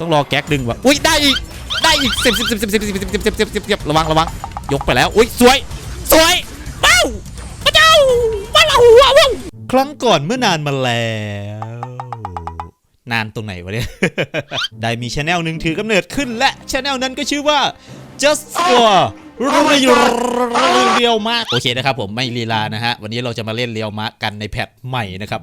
ต้องรอแก๊กดึงว่ะอุ้ยได้อีกได้อีกสิบสิบสิบสิบสิบสิบสิบสิบสิบสิบสิบสิบระวังระวังยกไปแล้วอุ้ยสวยสวยว้าวพระเจ้าว้าวว้าวว้าวครั้งก่อนเมื่อนานมาแล้วนานตรงไหนวะเนี่ย ได้มีชแนลหนึ่งถือกำเนิดขึ้นและชแนลนั้นก็ชื่อว่า just for เรียวมากโอเคนะครับผมไม่ลีลานะฮะวันนี้เราจะมาเล่นเรียวมะกันในแพทใหม่นะครับ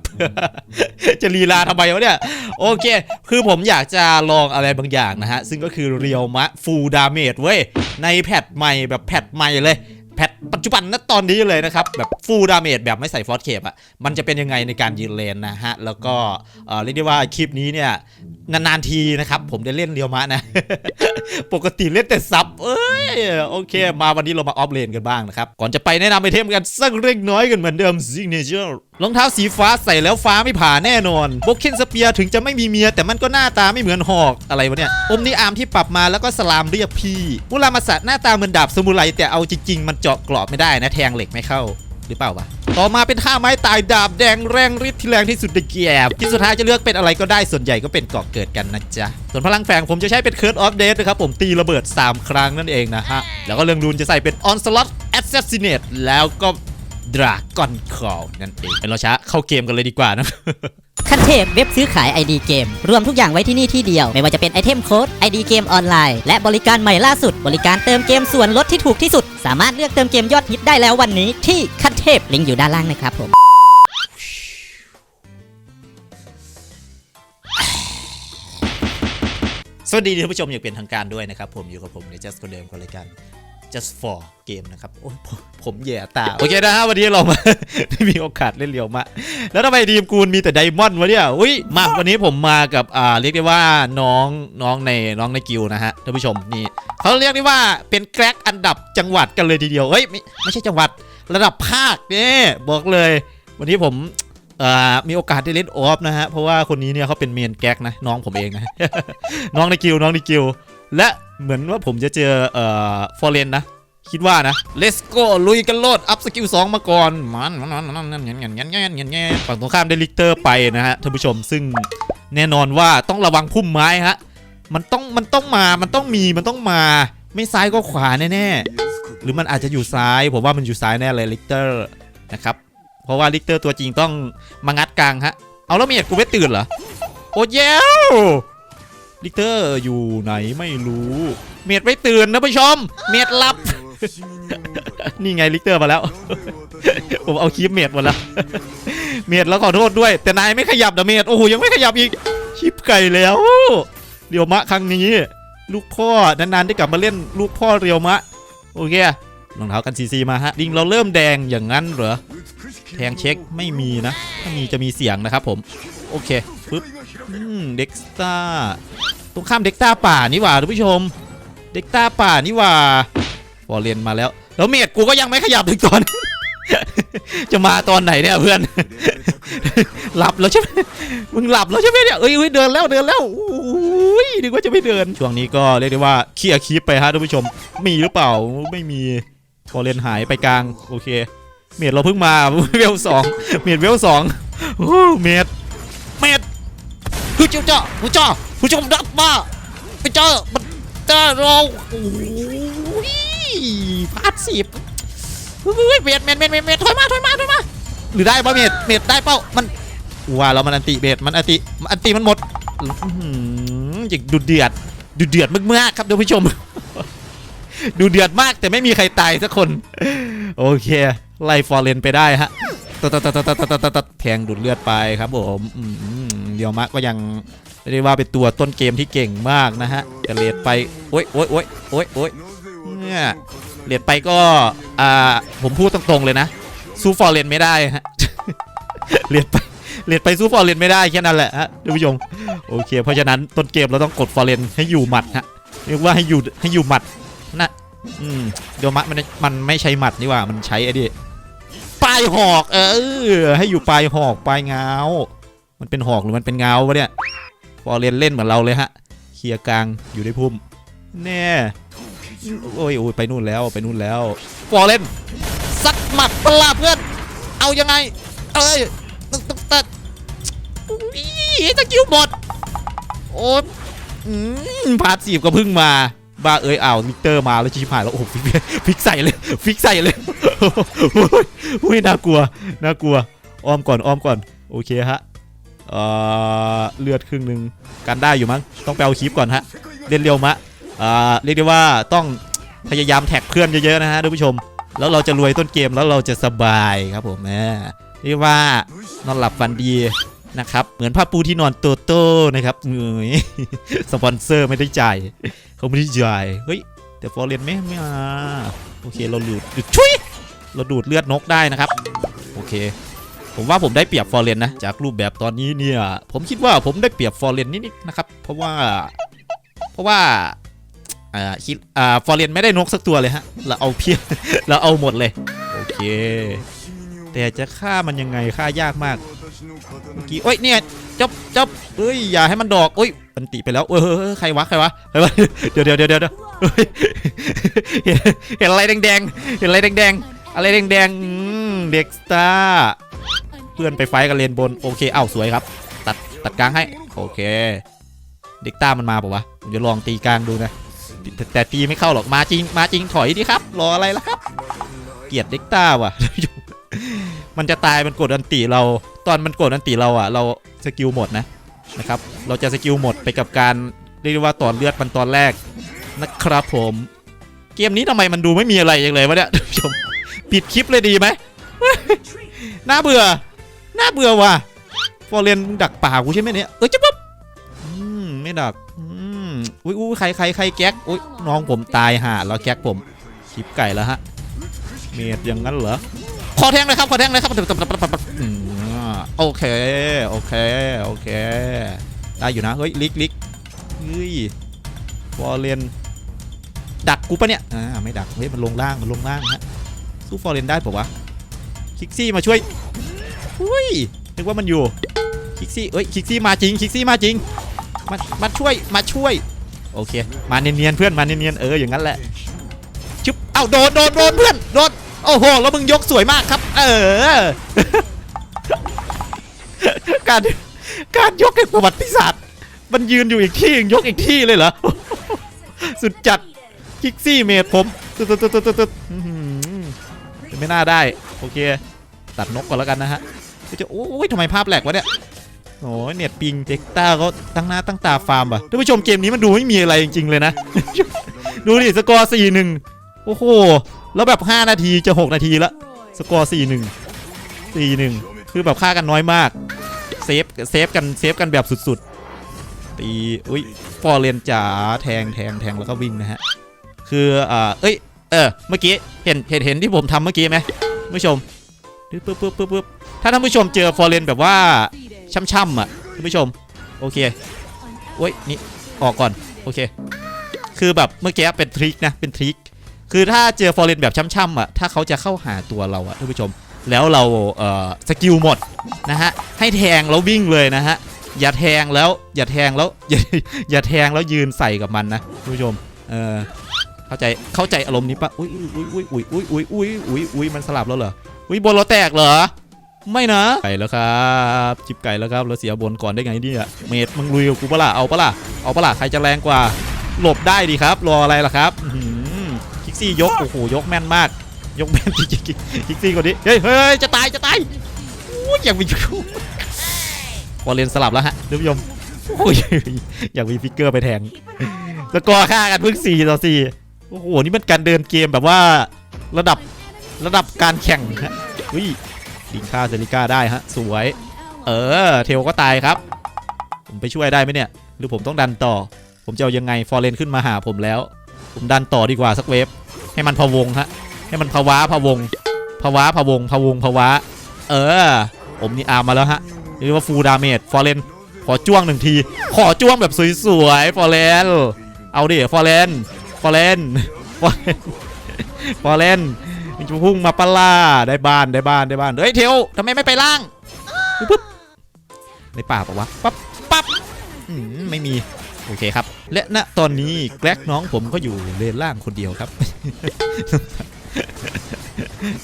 จะลีลาทำไมวะเนี่ยโอเค คือผมอยากจะลองอะไรบางอย่างนะฮะซึ่งก็คือเรียวมะฟูลดาเมจเว้ยในแพทใหม่แบบแพทใหม่เลย แพทปัจจุบันณตอนนี้เลยนะครับ แบบฟูลดาเมจแบบไม่ใส่ฟอสเคปอะมันจะเป็นยังไงในการยืนเลนนะฮะ แล้วก็เอ่อเรียกได้ว่าคลิปนี้เนี่ย นาน ๆ ทีนะครับ ผมได้เล่นเรียวมะนะ ปกติเล่นแต่ซับ เอ้ย โอเค มาวันนี้เรามาออฟเลนกันบ้างนะครับ ก่อนจะไปแนะนำไอเทมกันสักเล็กน้อยกันเหมือนเดิมซิงเนเจอร์รองเท้าสีฟ้าใส่แล้วฟ้าไม่ผ่าแน่นอนบกเคนสเปียร์ถึงจะไม่มีเมีย แต่มันก็หน้าตาไม่เหมือนหอกอะไรวะเนี่ยอมนิอามที่ปรับมาแล้วก็สลามเรียกพี่ มุรามาสะหน้าตาเหมือนดาบสมุไรแต่เอาจริงๆ มันเจาะกรอบไม่ได้นะแทงเหล็กไม่เข้าหรือเปล่าวะต่อมาเป็นท่าไม้ตายดาบแดงแรงฤทธิ์ที่แรงที่สุดในเกมที่สุดท้ายจะเลือกเป็นอะไรก็ได้ส่วนใหญ่ก็เป็นเกาะเกิดกันนะจ๊ะ ส่วนพลังแฝงผมจะใช้เป็นเคิร์ดออฟเดนะครับผมตีระเบิด 3 ครั้งนั่นเองนะฮะ แล้วก็เรื่องรูนจะใส่เป็นออนสล็อตแอสซัสซิเนตแล้วก็ ดราก้อนคอลนั่นเองเป็นเราช้าเข้าเกมกันเลยดีกว่านะขั้นเทพเว็บซื้อขาย ID เกม รวมทุกอย่างไว้ที่นี่ที่เดียว ไม่ว่าจะเป็นไอเทมโค้ด ID เกมออนไลน์ และบริการใหม่ล่าสุด บริการเติมเกมส่วนลดที่ถูกที่สุด สามารถเลือกเติมเกมยอดฮิตได้แล้ววันนี้ที่ขั้นเทพลิงก์อยู่ด้านล่างนะครับผมสวัสดีท่านผู้ชมอย่างเป็นทางการด้วยนะครับผมอยู่กับผมใน just คนเดิมคนรายการ just for เกมนะครับ โอ้ยผมแย่ตา โอเคนะฮะวันนี้เรามา ได้มีโอกาสเล่นเรียวมา แล้วทำไมทีมกูนมีแต่ไดมอนด์วะเนี่ย อุ้ยมาวันนี้ผมมากับอ่าเรียกได้ว่าน้องน้องในน้องในกิลนะฮะท่านผู้ชมนี่เขาเรียกได้ว่าเป็นแกร็กอันดับจังหวัดกันเลยทีเดียวเฮ้ยไม่ไม่ใช่จังหวัดระดับภาคเนี่ยบอกเลย วันนี้ผมอ่อมีโอกาสได้เล่นออฟนะฮะ เพราะว่าคนนี้เนี่ยเขาเป็นเมนแก๊กนะ น้องผมเองนะ น้องในกิลน้องในกิล และเหมือนว่าผมจะเจอเอ่อฟอร์เรนนะ คิดว่านะ let's go ลุยกันโลด อัพสกิล2มาก่อนมันมันมันมันมันเงี้ยเงี้ยเงี้ยเงี้ยเงี้ยฝั่งตรงข้ามได้ลิกเตอร์ไปนะฮะท่านผู้ชมซึ่งแน่นอนว่าต้องระวังพุ่มไม้ฮะ มันต้องมันต้องมา มันต้องมี มันต้องมา ไม่ซ้ายก็ขวาแน่ๆ หรือมันอาจจะอยู่ซ้าย ผมว่ามันอยู่ซ้ายแน่เลยลิกเตอร์นะครับ เพราะว่าลิกเตอร์ตัวจริงต้องมางัดกลางฮะ เอาแล้วเมียกูไม่ตื่นเหรอ โอ้เย้ วลิกเตอร์อยู่ไหนไม่รู้ เมียดไม่ตื่นนะผู้ชม เมียดหลับ นี่ไงลิกเตอร์มาแล้ว ผมเอาคลิปเมียดหมดแล้ว เมียดแล้วขอโทษด้วย แต่นายไม่ขยับนะเมียดโอ้โหยังไม่ขยับอีก ชิปไก่แล้ว เรียวมะครั้งนี้ ลูกพ่อนานๆได้กลับมาเล่นลูกพ่อเรียวมะ โอเครองเท้ากันซีซีมาฮะลิงเราเริ่มแดงอย่างนั้นเหรอแทงเช็คไม่มีนะ ถ้ามีจะมีเสียงนะครับผม โอเคปึ๊บเด็กสตา ตรงข้ามเด็กตาป่านี่หว่าท่านผู้ชม เด็กตาป่านี่หว่าฟอเร์เรนมาแล้ว แล้วเมียดกูก็ยังไม่ขยับถึงตอน จะมาตอนไหนเนี่ยเพื่อน หลับแล้วใช่ไหมมึงหลับแล้วใช่ไหมเนี่ยเอ้ยเดินแล้วเดินแล้วอุ้ยนึกว่าจะไม่เดิน ช่วงนี้ก็เรียกได้ว่าเคลียร์คลิปไปฮะท่านผู้ชม มีหรือเปล่าไม่มีฟอเร์เรนหายไปกลางโอเค เมดเราเพิ่งมาเวลสองเมดเวลสองเมดเมดคือเจ้าเจ้าผู้เจ้า ผู้ชมรับมาไปเจอมันเจอเราโอ้ยพาดสิบเฮ้ยเบ็ดเม็ดเม็ดเม็ดถอยมาถอยมาถอยมาหรือได้ป่ะเม็ดเม็ดได้เป้ามันว่าเรามันอันติเบ็ดมันอันติอันติมันหมดอย่างดูเดือดดูเดือดมากๆครับท่านผู้ชม ดูเดือดมากแต่ไม่มีใครตายสักคน โอเค ไล่ฟอร์เรนไปได้ฮะตัดตัดตัดตัดตัดตัดตัแทงดูดเลือดไปครับผมเดี๋ยวมะก็ยัง เรียกว่าเป็นตัวต้นเกมที่เก่งมากนะฮะแต่เลดไปโอ๊ยโอ๊ยโอ๊ยโอ๊ยโอ๊ยเนี่ยเลดไปก็อ่าผมพูดตรงๆเลยนะสู้ฟอร์เรนไม่ได้ฮะเลดไปเลดไปสู้ฟอร์เรนไม่ได้แค่นั้นแหละฮะท่านผู้ชมโอเค เพราะฉะนั้นต้นเกมเราต้องกดฟอร์เรนให้อยู่หมัดฮะเรียกว่าให้อยู่ให้อยู่หมัดนะอืมเดี๋ยวมะมันมันไม่ใช้หมัดนี่ว่ามันใช้ไอ้ดิปลายหอก เออ ให้อยู่ปลายหอกปลายเงา มันเป็นหอกหรือมันเป็นเงาวะเนี่ย ฟอร์เรนเล่นเหมือนเราเลยฮะเคลียร์กลางอยู่ในพุ่มแน่โอ้ยโอ้ยไปนู่นแล้วไปนู่นแล้วฟอร์เรนสักหมัดปลาเพื่อน เอายังไง เอ้ยตึ๊ดตึ๊ดตึ๊ดอุ้ยตะกิ้วหมดโอ้ยพาร์ทสีบก็เพิ่งมาบ้าเอ้ยอ้าวมิเตอร์มาแล้วชิบหายแล้วโอ้โหฟิกฟิกใส่เลยฟิกใส่เลยโอ้ยโอ้ยน่ากลัวน่ากลัวอ้อมก่อนอ้อมก่อนโอเคฮะ เอ่อเลือดครึ่งหนึ่งกันได้อยู่มั้งต้องไปเอาคลิปก่อนฮะเล่นเร็วมะอ่าเรียกได้ว่าต้องพยายามแท็กเพื่อนเยอะๆนะฮะท่านผู้ชม แล้วเราจะรวยต้นเกมแล้วเราจะสบายครับผมแม่เรียกว่านอนหลับฝันดีนะครับเหมือนผ้าปูที่นอนโตโต้นะครับเอ้ยสปอนเซอร์ไม่ได้จ่ายเขาไม่ได้จ่ายเฮ้ยแต่ฟอร์เรนไม่ไม่มาโอเคเราดูดดูดชุยเราดูดเลือดนกได้นะครับ โอเค ผมว่าผมได้เปรียบฟอร์เรนนะ จากรูปแบบตอนนี้เนี่ย ผมคิดว่าผมได้เปรียบฟอร์เรนนิดๆนะครับ เพราะว่า เพราะว่าอ่าคิดอ่าฟอร์เรนไม่ได้นกสักตัวเลยฮะ เราเอาเพียเราเอาหมดเลย โอเค แต่จะฆ่ามันยังไงฆ่ายากมากเมื่อกี้โอ้ยเนี่ยจับจับเอ้ยอย่าให้มันดอกโอ้ยมันติไปแล้วเออใครวะใครวะใครวะเดี๋ยวเดี๋ยวเดี๋ยวเดี๋ยวเฮ้ยเห็นเห็นอะไรแดงๆเห็นอะไรแดงๆอะไรแดงๆอืมเด็กสตาร์ เพื่อนไปไฟกันเลนบนโอเคเอ้าสวยครับ ตัดตัดกลางให้โอเคเด็กต้ามันมาปะวะผมจะลองตีกลางดูนะแต่แต่ตีไม่เข้าหรอกมาจริงมาจริงถอยดิครับ รออะไรล่ะครับ เกลียดเด็กต้าว่ะมันจะตายมันกดอันติเรา ตอนมันกดอันติเราอะ เราสกิลหมดนะนะครับ เราจะสกิลหมดไปกับการเรียกว่าต่อเลือดมันตอนแรกนะครับผม เกมนี้ทำไมมันดูไม่มีอะไรอย่างเลยวะเนี่ยท่านผู้ชมปิดคลิปเลยดีไหมน่าเบื่อ น่าเบื่อว่ะฟอร์เรนมึงดักป่ากูใช่ไหมเนี่ยเออจะปุ๊บอืมไม่ดักอืมอุ้ยอุ้ยใครใครใครแก๊กอุ้ยน้องผมตายห่าแล้วแก๊กผมคลิปไก่แล้วฮะเมดอย่างนั้นเหรอขอแทงเลยครับขอแทงเลยครับโอเคโอเคโอเคได้อยู่นะเฮ้ยลิกลิกเฮ้ยวอลเลนดักกูปะเนี่ยอ่าไม่ดักเฮ้ยมันลงล่างมันลงล่างฮะสู้ฟอร์เรนได้ปะวะคิกซี่มาช่วย อุ้ยนึกว่ามันอยู่คิกซี่เอ้ยคิกซี่มาจริงคิกซี่มาจริงมามาช่วยมาช่วย โอเค มาเนียนๆเพื่อนมาเนียนๆเอออย่างนั้นแหละชุบเอ้าโดนโดนโดนเพื่อนโดนโอ้โหแล้วมึงยกสวยมากครับ เออ การการยกแห่งประวัติศาสตร์มันยืนอยู่อีกที่ยกอีกที่เลยเหรอสุดจัดคิกซี่เมดผมตุ๊ดตุ๊ดตุ๊ดตุ๊ดไม่น่าได้ โอเค ตัดนกก่อนแล้วกันนะฮะ จะโอ้ยทำไมภาพแหลกวะเนี่ยโอ้ยเน็ตปิงเด็กต้าเขาตั้งหน้าตั้งตาฟาร์มป่ะท่านผู้ชมเกมนี้มันดูไม่มีอะไรจริง ๆ เลยนะ ดูดิสกอร์สี่หนึ่งโอ้โห แล้วแบบ 5 นาทีจะ 6 นาทีละ สกอร์4 1 4 1คือแบบฆ่ากันน้อยมาก เซฟเซฟกันเซฟกันแบบสุดๆ ตีอุ้ยฟอร์เรนจ๋าแทงแทงแทงแล้วก็วิ่งนะฮะ คืออ่าเอ้ยเออเมื่อกี้เห็นเห็นเห็นที่ผมทำเมื่อกี้ไหมท่านผู้ชมปึ๊บปึ๊บปึ๊บปึ๊บปึ๊บ ถ้าท่านผู้ชมเจอฟอร์เรนแบบว่าช่ำๆอะท่านผู้ชมโอเคโอ้ยนี่ออกก่อนโอเค คือแบบเมื่อกี้เป็นทริคนะเป็นทริคคือถ้าเจอฟอร์เรนแบบช่ำๆอะถ้าเขาจะเข้าหาตัวเราอะท่านผู้ชม แล้วเราเอ่อสกิลหมดนะฮะให้แทงแล้ววิ่งเลยนะฮะอย่าแทงแล้วอย่าแทงแล้วอย่าอย่าแทงแล้วยืนใส่กับมันนะท่านผู้ชมเออเข้าใจเข้าใจอารมณ์นี้ปะอุ้ยอุ้ยอุ้ยอุ้ยอุ้ยอุ้ยอุ้ยอุ้ยอุ้ยมันสลับแล้วเหรออุ้ยบนเราแตกเหรอ ไม่นะไก่แล้วครับจิบไก่แล้วครับเราเสียบนก่อนได้ไงเนี่ยเมดมึงลุยกับกูปะล่ะเอาปะล่ะเอาปะล่ะใครจะแรงกว่า หลบได้ดีครับรออะไรล่ะครับคิกซี่ยกโอ้โหยกแม่นมาก ยกแม่นจริงๆคิกซี่คนนี้เฮ้ยเฮ้ยจะตายจะตายอู้ยอยากมีพอเรียนสลับแล้วฮะท่านผู้ชมโอ้ยอยากมีฟิกเกอร์ไปแทงสกอร์ฆ่ากันเพิ่ง4ต่อ4โอ้โหนี่มันการเดินเกมแบบว่าระดับระดับการแข่งฮะอุ้ย ดิงค่าเซริก้าได้ฮะ สวย เออ เทลก็ตายครับ ผมไปช่วยได้ไหมเนี่ย หรือผมต้องดันต่อ ผมจะเอายังไง ฟอร์เรนขึ้นมาหาผมแล้ว ผมดันต่อดีกว่าสักเวฟ ให้มันพะวงฮะ ให้มันภาวะพะวงภาวะพะวงพะวงภาวะ เออ ผมนี่อาร์มมาแล้วฮะเรียกว่าฟูลดาเมจ ฟอร์เรนขอจ้วงหนึ่งที ขอจ้วงแบบสวยๆ ฟอร์เรนเอาดิ ฟอร์เรนฟอร์เรนฟอร์เรนฟอร์เรน มันจะพุ่งมาปล่าได้บ้านได้บ้านได้บ้านเฮ้ยเทลทำไมไม่ไปล่างปุ๊บในป่าปะวะปั๊บปั๊บไม่มีโอเคครับ และณตอนนี้แกร็กน้องผมก็อยู่เลนล่างคนเดียวครับ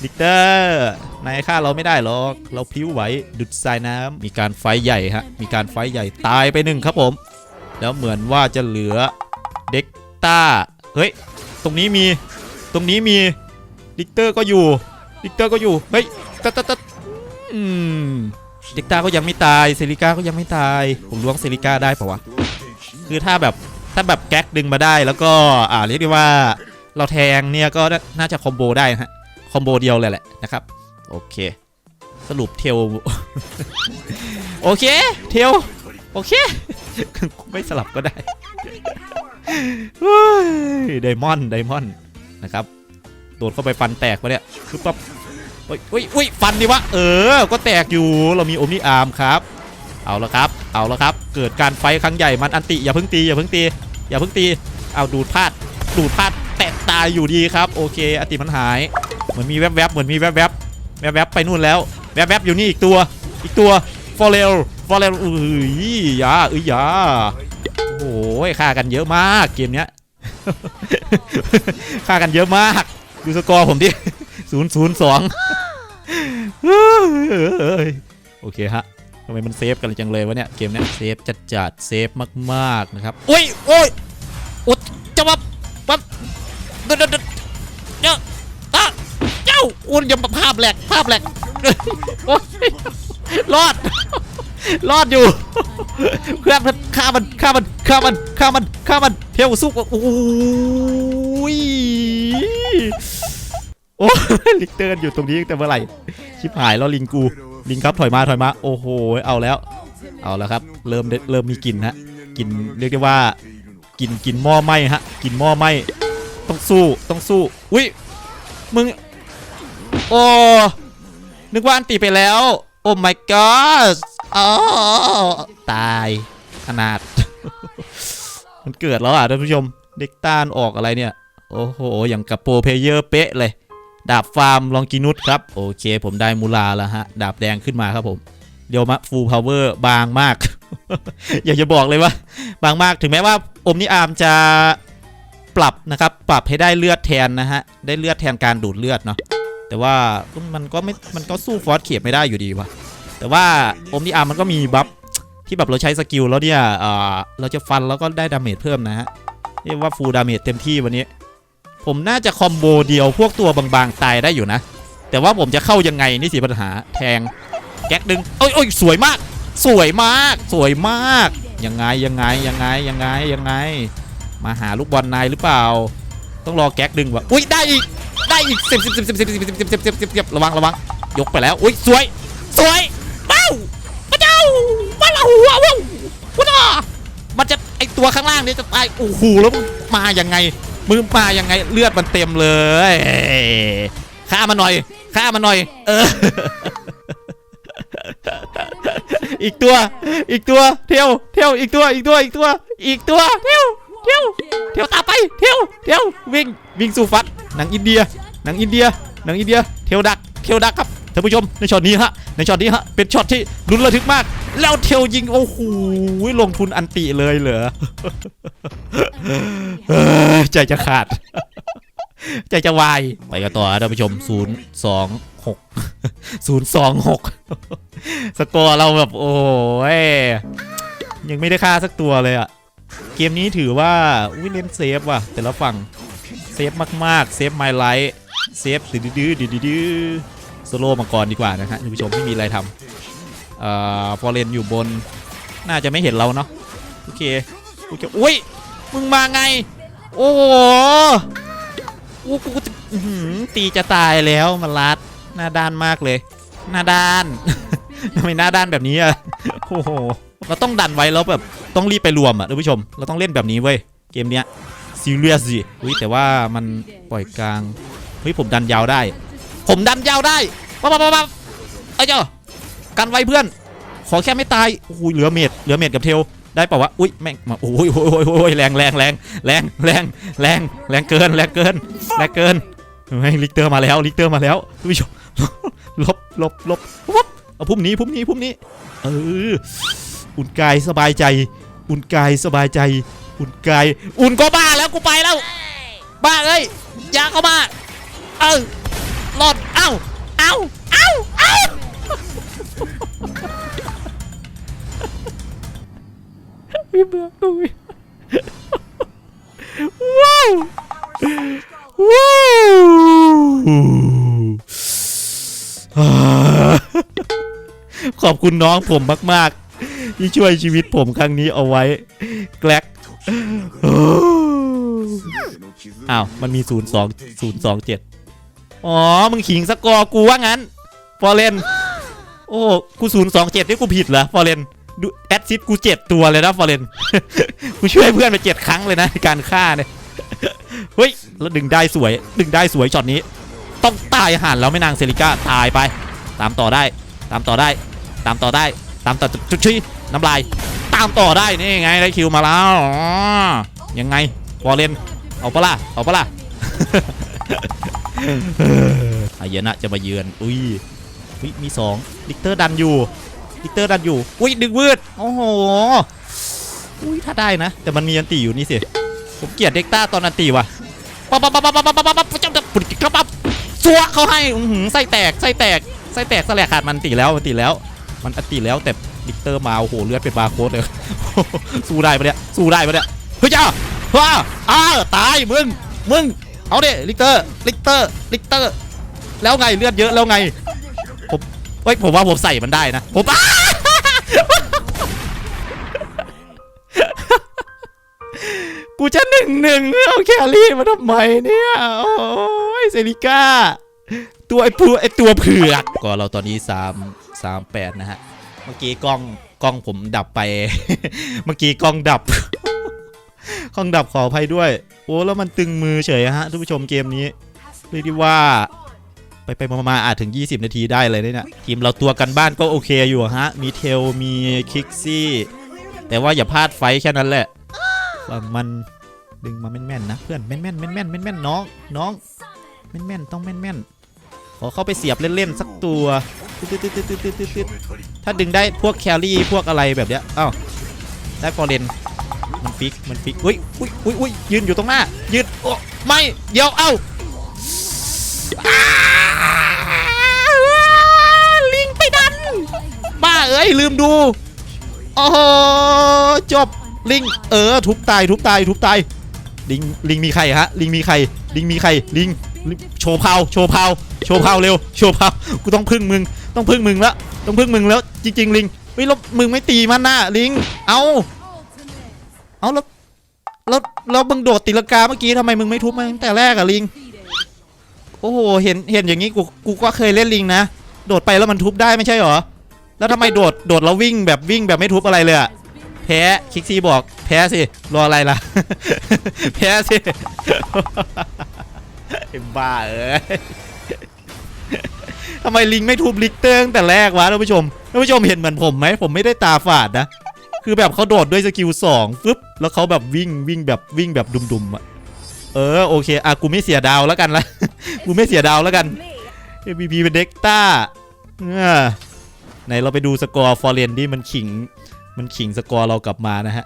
ดิกเตอร์นายฆ่าเราไม่ได้หรอก เราพิ้วไหวดุดทรายน้ำมีการไฟใหญ่ฮะ มีการไฟใหญ่ตายไปหนึ่งครับผม แล้วเหมือนว่าจะเหลือเด็กต้า เฮ้ย ตรงนี้มี ตรงนี้มี ดิกเตอร์ก็อยู่ดิกเตอร์ก็อยู่เฮ้ยตัดตัดตัดอืมด็กต้าก็ยังไม่ตายเซริก้าก็ยังไม่ตาย ผมล้วงเซริก้าได้ปะวะคือถ้าแบบถ้าแบบแก๊กดึงมาได้แล้วก็อ่าเรียกได้ว่าเราแทงเนี่ยก็น่าจะคอมโบได้นะฮะคอมโบเดียวเลยแหละนะครับ โอเค สรุปเทลโอเค เทลโอเค ไม่สลับก็ได้ไดมอนด์ไดมอนด์นะครับ โดดเข้าไปฟันแตกปะเนี่ยคือปั๊บอุ้ยอุ้ยอุ้ยฟันดิวะ เออ ก็แตกอยู่ เรามีโอมนิอาร์มครับ เอาละครับ เอาละครับ เกิดการไฟครั้งใหญ่มันอันติ อย่าเพิ่งตี อย่าเพิ่งตี อย่าเพิ่งตี เอาดูดพลาด ดูดพลาด แตะตายอยู่ดีครับ โอเค อันติมันหาย เหมือนมีแวบๆ เหมือนมีแวบๆ แวบๆ ไปนู่นแล้ว แวบๆ อยู่นี่อีกตัว อีกตัว ฟอร์เรล ฟอร์เรลอุ้ยยาอุ้ยยาโอ้ยฆ่ากันเยอะมากเกมเนี้ยฆ่ากันเยอะมาก ดูสกอร์ผมดิศูนย์ศูนย์สองโอเคฮะทำไมมันเซฟกันจังเลยวะเนี่ย เกมเนี้ยเซฟจัดจัดๆเซฟมากๆนะครับโอ้ยโอ้ยอ้ยจะมาปั๊บเดี๋ยวเดี๋ยวเดี๋ยวเดี๋ยวอะเจ้าอ้วนยังภาพแหลกภาพแหลกรอด รอดอยู่เพื่อนมันฆ่ามันฆ่ามันฆ่ามันฆ่ามันฆ่ามันเทวสู้กับโอ้ยโอ้ยลิกเตอร์อยู่ตรงนี้ตั้งแต่เมื่อไหร่ ชิบหายแล้วลิงกู ลิงครับถอยมาถอยมา โอ้โห เอาแล้ว เอาแล้วครับ เริ่มได้เริ่มมีกลิ่นฮะกลิ่นเรียกได้ว่ากลิ่นกลิ่นหม้อไหม้ฮะกลิ่นหม้อไหม้ต้องสู้ต้องสู้ อุ้ยมึง โอ้ นึกว่าอันตีไปแล้ว โอ้ my god อ๋อตายขนาด มันเกิดแล้วอะท่านผู้ชม เด็กต้านออกอะไรเนี่ย โอ้โห อย่างกับโปรเพเยอร์เป๊ะเลย ดาบฟาร์มลองกินุสครับ โอเค ผมได้มูลาแล้วฮะ ดาบแดงขึ้นมาครับผม เดี๋ยวมาฟูลพาวเวอร์บางมาก อยากจะบอกเลยว่า บางมากถึงแม้ว่าอมนิอามจะปรับนะครับ ปรับให้ได้เลือดแทนนะฮะ ได้เลือดแทนการดูดเลือดเนาะแต่ว่ามันก็ไม่มันก็สู้ฟอสเขียบไม่ได้อยู่ดีวะ แต่ว่าอมนิอามมันก็มีบัฟที่แบบเราใช้สกิลแล้วเนี่ยเออเราจะฟันแล้วก็ได้ดาเมจเพิ่มนะฮะเรียกว่าฟูลดาเมจเต็มที่วันนี้ ผมน่าจะคอมโบเดียวพวกตัวบางๆ ตายได้อยู่นะ แต่ว่าผมจะเข้ายังไงนี่สิปัญหาแทงแก๊กดึงโอ้ยโอ้ยสวยมาก สวยมาก สวยมาก ยังไงยังไงยังไงยังไงยังไง มาหาลูกบอลนายหรือเปล่า ต้องรอแก๊กดึงวะอุ้ยได้อีกได้อีกสิบสิบสิบสิบสิบสิบสิบสิบสิบสิบสิบสิบระวังระวังยกไปแล้วอุ้ยสวย สวย ตัวข้างล่างนี้จะตายโอ้โหแล้วมึงมางไงมึงมาอยังไงเลือดมันเต็มเลยฆ่ามันหน่อยฆ่ามันหน่อย เออ อีกตัว อีกตัวเที่ยวเที่ยวอีกตัวอีกตัวอีกตัว อีกตัวเที่ยวเที่ยวเที่ยวตามไปเที่ยวเที่ยววิ่งวิ่งสู่ฟัดหนังอินเดียหนังอินเดียหนังอินเดียเที่ยวดักเที่ยวดักครับ ท่านผู้ชมในช็อตนี้ฮะในช็อตนี้ฮะเป็นช็อตที่ลุ้นระทึกมาก แล้วเทียวยิงโอ้โหลงทุนอันติเลยเหรอใจจะขาด ใจจะวายไปกันต่อท่านผู้ชม 0 2 6 0 2 6 สกอร์เราแบบโอ้ยยังไม่ได้ฆ่าสักตัวเลยอะเกมนี้ถือว่าวิเล่นเซฟว่ะ แต่ละฝั่งเซฟมากๆ เซฟไมล์ไลท์เซฟดื้อดื้อดื้อดื้อ โซโล่มาก่อนดีกว่านะฮะท่านผู้ชมไม่มีอะไรทำเอ่อฟอร์เรนอยู่บน น่าจะไม่เห็นเราเนาะโอเคโอเคอุ้ยมึงมาไง โอ้โหโอ้กูจะตีจะตายแล้วมันลัดหน้าด้านมากเลย หน้าด้านทำไมหน้าด้านแบบนี้อะโอ้โหเราต้องดันไว้แล้วแบบต้องรีบไปรวมอะท่านผู้ชม เราต้องเล่นแบบนี้เว้ยเกมเนี้ยซีเรียสสิอุ้ยแต่ว่ามันปล่อยกลางเฮ้ยผมดันยาวได้ ผมดันยาวได้ปั๊บปั๊บปั๊บปั๊บเอ้ยเจ้ากันไว้เพื่อน ขอแค่ไม่ตายโอ้โหเหลือเมดเหลือเมดกับเทลได้เปล่าวะ อุ้ยแม่งมาโอ้ยโอ้ยโอ้ยโอ้ยแรงแรงแรงแรงแรงแรงแรงเกินแรงเกินแรงเกินเฮ้ยลิกเตอร์มาแล้วลิกเตอร์มาแล้วท่านผู้ชมลบลบลบวับเอาพุ่มนี้พุ่มนี้พุ่มนี้ เออ อุ่นกายสบายใจ อุ่นกายสบายใจ อุ่นกาย อุ่นก็บ้าแล้วกูไปแล้ว บ้าเอ้ยยาเข้ามา เออ รอดเอ้าเอ้าเอ้าเอ้าวมีเมืองด้วยว้าวว้าวขอบคุณน้องผมมาก ๆ ที่ช่วยชีวิตผมครั้งนี้เอาไว้ แกลกอ้าว มันมี 0 2 0 2 7 อ๋อ มึงขิงสกอร์กูว่างั้น ฟอร์เรน โอ้กู0 2 7นี่กูผิดเหรอ ฟอร์เรนดูแอดซิดกู7ตัวเลยนะฟอร์เรน กูช่วยเพื่อนไป7ครั้งเลยนะในการฆ่าเนี่ย เฮ้ย แล้วดึงได้สวย ดึงได้สวยช็อตนี้ ต้องตายหันแล้วไม่นางเซริก้าตายไป ตามต่อได้ ตามต่อได้ ตามต่อได้ ตามต่อจุดชี้น้ำลาย ตามต่อได้นี่ไงได้คิวมาแล้วอ๋อยังไง ฟอร์เรน เอาปะล่ะ เอาปะล่ะ อายนะจะมาเยือน อุ้ยอุ้ยมีสองลิกเตอร์ดันอยู่ลิกเตอร์ดันอยู่ อุ้ยดึงวืดโอ้โห อุ้ยถ้าได้นะ แต่มันมีอันตีอยู่นี่สิ ผมเกลียดเด็กต้าตอนอันตีว่ะปั๊บปั๊บปั๊บปั๊บปั๊บปั๊บปั๊บปั๊บจับจับปุ๊บปั๊บปั๊บซัวเขาให้อื้อหือไส้แตกไส้แตกไส้แตกสลกขาดมันตีแล้วมันตีแล้ว มันอันตีแล้วแต่ลิกเตอร์มาโอ้โหเลือดเป็นบาร์โค้ดเลยสู้ได้ปะเนี่ยสู้ได้ปะเนี่ยเฮ้ยจ้าว้าอ้าตายมึงมึง เอาเด้ลิกเตอร์ลิกเตอร์ลิกเตอร์ แล้วไงเลือดเยอะแล้วไง ผมเฮ้ยผมว่าผมใส่มันได้นะ ผมอ้ากูจะหนึ่งหนึ่งเอาแครี่มาทำไมเนี่ย โอ้ยเซริก้า ตัวไอ้ปูไอ้ตัวเผือก ก็เราตอนนี้3 3 8นะฮะ เมื่อกี้กล้องกล้องผมดับไป เมื่อกี้กล้องดับ กล้องดับขออภัยด้วย อ้แล้วมันตึงมือเฉยฮะทุกผู้ชมเกมนี้เรียกได้ว่าไปไปมาๆอาจถึง 20 นาทีได้เลยเนี่ยทีมเราตัวกันบ้านก็โอเคอยู่ฮะ มีเทลมีคิกซี่ แต่ว่าอย่าพลาดไฟแค่นั้นแหละฝั่งมันดึงมาแม่นๆนะเพื่อนแม่นๆแม่นๆแม่นๆน้องน้องแม่นๆต้องแม่นๆขอเข้าไปเสียบเล่นๆสักตัวถ้าดึงได้พวกแครี่พวกอะไรแบบเนี้ยอ้าวได้ฟอร์เรน มันฟิก มันฟิกอุ้ยอุ้ยอุ้ยอุ้ยยืนอยู่ตรงหน้า ยืนโอ้ไม่เดี๋ยวเอ้าลิงไปดัน บ้าเอ้ยลืมดู โอ้จบ ลิง เออ ทุบตาย ทุบตาย ทุบตาย ลิง ลิงมีใครฮะ ลิงมีใคร ลิงมีใคร ลิง โชว์เผาโชว์เผาโชว์เผาเร็ว โชว์เผากูต้องพึ่งมึง ต้องพึ่งมึงแล้ว ต้องพึ่งมึงแล้ว จริงๆ ลิงเฮ้ยล้วมึงไม่ตีมันน่ะลิง เอา เอาแล้วแล้วแล้วมึงโดดตีลังกาเมื่อกี้ทำไมมึงไม่ทุบมันตั้งแต่แรกอะลิง โอ้โห เห็นเห็นอย่างนี้กูกูก็เคยเล่นลิงนะ โดดไปแล้วมันทุบได้ไม่ใช่หรอ แล้วทำไมโดดโดดแล้ววิ่งแบบวิ่งแบบไม่ทุบอะไรเลยอะแพ้คิกซี่บอก แพ้สิ รออะไรล่ะ แพ้สิบ้าเอ้ยทำไมลิงไม่ทุบลิกเตอร์ตั้งแต่แรกวะท่านผู้ชมท่านผู้ชมเห็นเหมือนผมไหมผมไม่ได้ตาฝาดนะ คือแบบเขาโดดด้วยสกิลสองฟึบแล้วเขาแบบวิ่งวิ่งแบบวิ่งแบบดุมๆอะเออโอเคอะกูไม่เสียดาวแล้วกันละ กูไม่เสียดาวแล้วกัน MVP เป็นเด็กต้าเออไหนเราไปดูสกอร์ฟอร์เรนที่มันขิงมันขิงสกอร์เรากลับมานะฮะ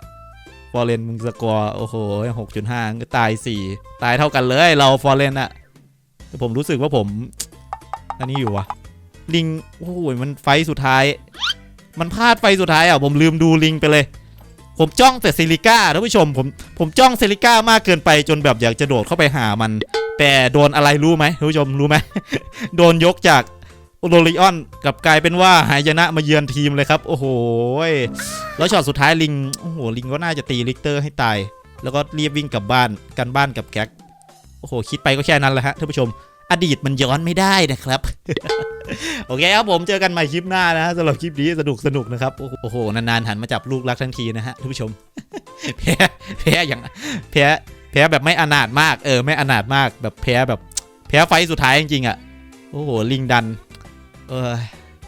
ฟอร์เรนมึงสกอร์โอ้โหหกจุดห้าก็ตายสี่ตายเท่ากันเลยเราฟอร์เรนอะแต่ผมรู้สึกว่าผม อันนี้อยู่วะลิงโอ้โหมันไฟสุดท้าย มันพลาดไฟสุดท้ายอะผมลืมดูลิงไปเลย ผมจ้องแต่เซริก้าท่านผู้ชมผมผมจ้องเซริก้ามากเกินไปจนแบบอยากจะโดดเข้าไปหามัน แต่โดนอะไรรู้ไหมท่านผู้ชมรู้ไหมโดนยกจากโรลิออนกับกลายเป็นว่าหายนะมาเยือนทีมเลยครับ โอ้โหแล้วช็อตสุดท้ายลิงโอ้โหลิงก็น่าจะตีลิกเตอร์ให้ตาย แล้วก็รีบวิ่งกลับบ้านกันบ้านกับแก๊กโอ้โหคิดไปก็แค่นั้นแหละฮะท่านผู้ชม อดีตมันย้อนไม่ได้นะครับ โอเคครับผมเจอกันใหม่คลิปหน้านะสำหรับคลิปนี้สนุกสนุกนะครับ โอ้โห นานๆ หันมาจับลูกรักทั้งทีนะฮะท่านผู้ชม แพ้แพ้อย่างแพ้แพ้แบบไม่อนาถมากเออไม่อนาถมากแบบแพ้แบบ แพ้ไฟสุดท้ายจริงๆอะโอ้โหลิงดันเออ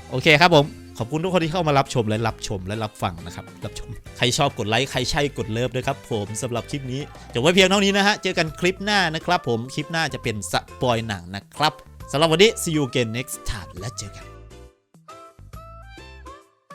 โอเคครับผม ขอบคุณทุกคนที่เข้ามารับชมและรับชมและรับฟังนะครับรับชมใครชอบกดไลค์ใครใช่กดเลิฟด้วยครับผมสำหรับคลิปนี้จบไว้เพียงเท่านี้นะฮะเจอกันคลิปหน้านะครับผมคลิปหน้าจะเป็นสปอยหนังนะครับสำหรับวันนี้ see you again next time และเจอกัน